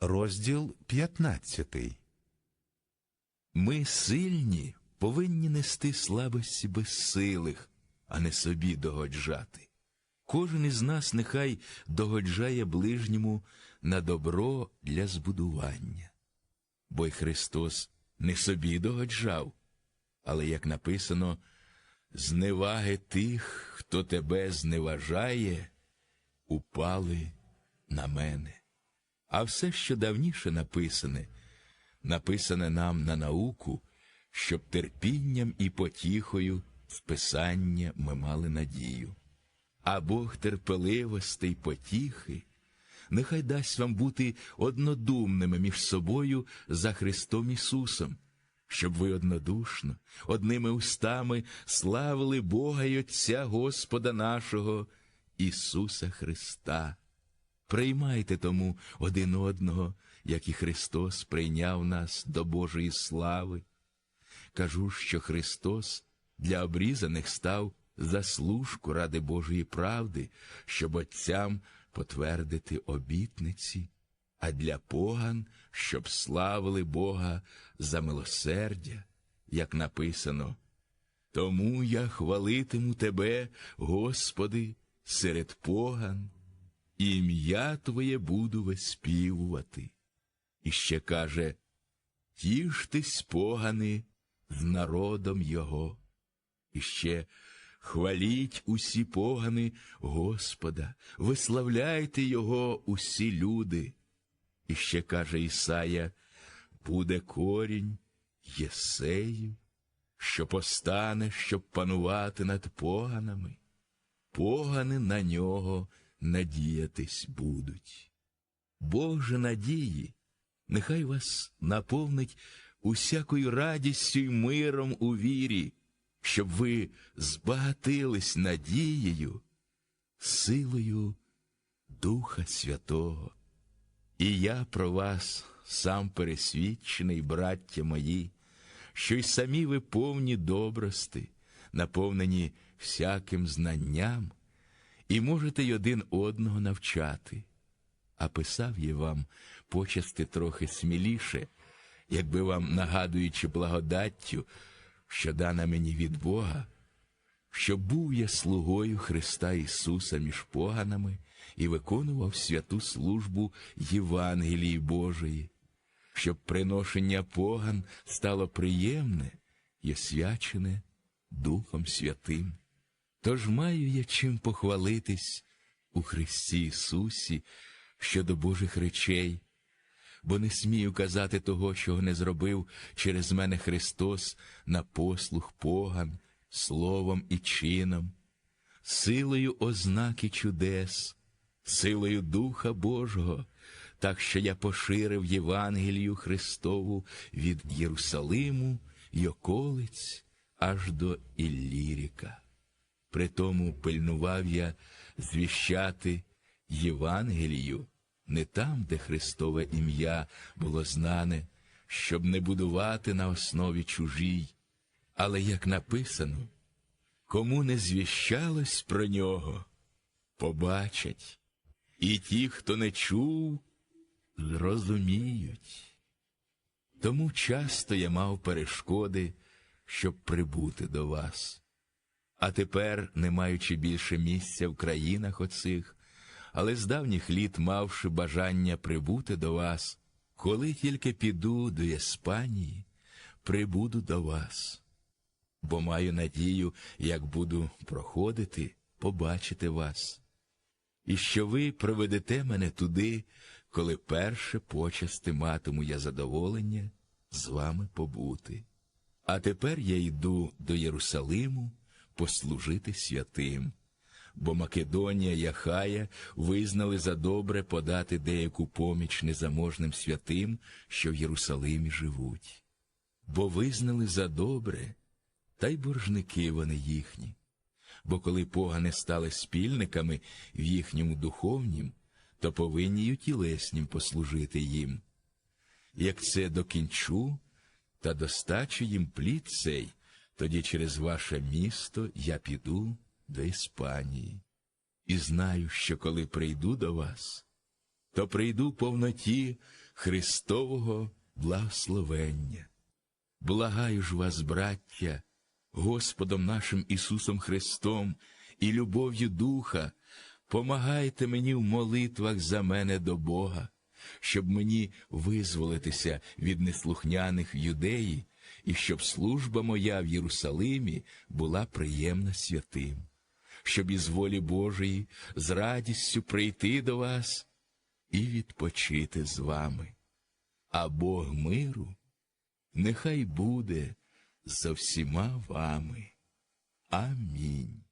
розділ 15. Ми сильні повинні нести слабості безсилих, а не собі догоджати. Кожен із нас нехай догоджає ближньому на добро для збудування. Бо й Христос не собі догоджав, але, як написано, зневаги тих, хто тебе зневажає, упали на мене. А все, що давніше написане, написане нам на науку, щоб терпінням і потіхою в Писання ми мали надію. А Бог терпеливости й потіхи, нехай дасть вам бути однодумними між собою за Христом Ісусом, щоб ви однодушно, одними устами славили Бога й Отця Господа нашого Ісуса Христа. Приймайте тому один одного, як і Христос прийняв нас до Божої слави. Кажу, що Христос для обрізаних став заслужку ради Божої правди, щоб отцям потвердити обітниці, а для поган, щоб славили Бога за милосердя, як написано. Тому я хвалитиму Тебе, Господи, серед поган, ім'я Твоє буду виспівувати. І ще каже, тіштесь, погани, народом Його. І ще хваліть усі погани Господа, виславляйте Його усі люди. І ще каже Ісая, буде корінь Єсеїв, що постане, щоб панувати над поганами. Погани на нього надіятись будуть. Боже надії, нехай вас наповнить усякою радістю й миром у вірі, щоб ви збагатились надією, силою Духа Святого. І я про вас сам пересвідчений, браття мої, що й самі ви повні добрости, наповнені всяким знанням, і можете й один одного навчати. А писав я вам почасти трохи сміліше, якби вам нагадуючи благодаттю, що дана мені від Бога, що був я слугою Христа Ісуса між поганами і виконував святу службу Євангелії Божої, щоб приношення поган стало приємне і освячене Духом Святим. Тож маю я чим похвалитись у Христі Ісусі щодо Божих речей, бо не смію казати того, чого не зробив через мене Христос на послух поган, словом і чином, силою ознаки чудес, силою Духа Божого, так що я поширив Євангелію Христову від Єрусалиму й околиць аж до Ілліріка. Притому пильнував я звіщати Євангелію не там, де Христове ім'я було знане, щоб не будувати на основі чужій, але як написано, кому не звіщалось про нього, побачать, і ті, хто не чув, зрозуміють. Тому часто я мав перешкоди, щоб прибути до вас. А тепер, не маючи більше місця в країнах оцих, але з давніх літ мавши бажання прибути до вас, коли тільки піду до Іспанії, прибуду до вас, бо маю надію, як буду проходити, побачити вас, і що ви проведете мене туди, коли перше почасти матиму я задоволення з вами побути. А тепер я йду до Єрусалиму послужити святим бо Македонія і Ахая визнали за добре подати деяку поміч незаможним святим, що в Єрусалимі живуть, бо визнали за добре, та й боржники вони їхні. Бо коли погани стали спільниками в їхньому духовнім, то повинні й у тілеснім послужити їм. Як це докінчу та достачу їм плід цей, тоді через ваше місто я піду до Іспанії, і знаю, що коли прийду до вас, то прийду повноті Христового благословення. Благаю ж вас, браття, Господом нашим Ісусом Христом і любов'ю Духа, помагайте мені в молитвах за мене до Бога, щоб мені визволитися від неслухняних юдеї, і щоб служба моя в Єрусалимі була приємна святим, щоб із волі Божої з радістю прийти до вас і відпочити з вами. А Бог миру нехай буде за всіма вами. Амінь.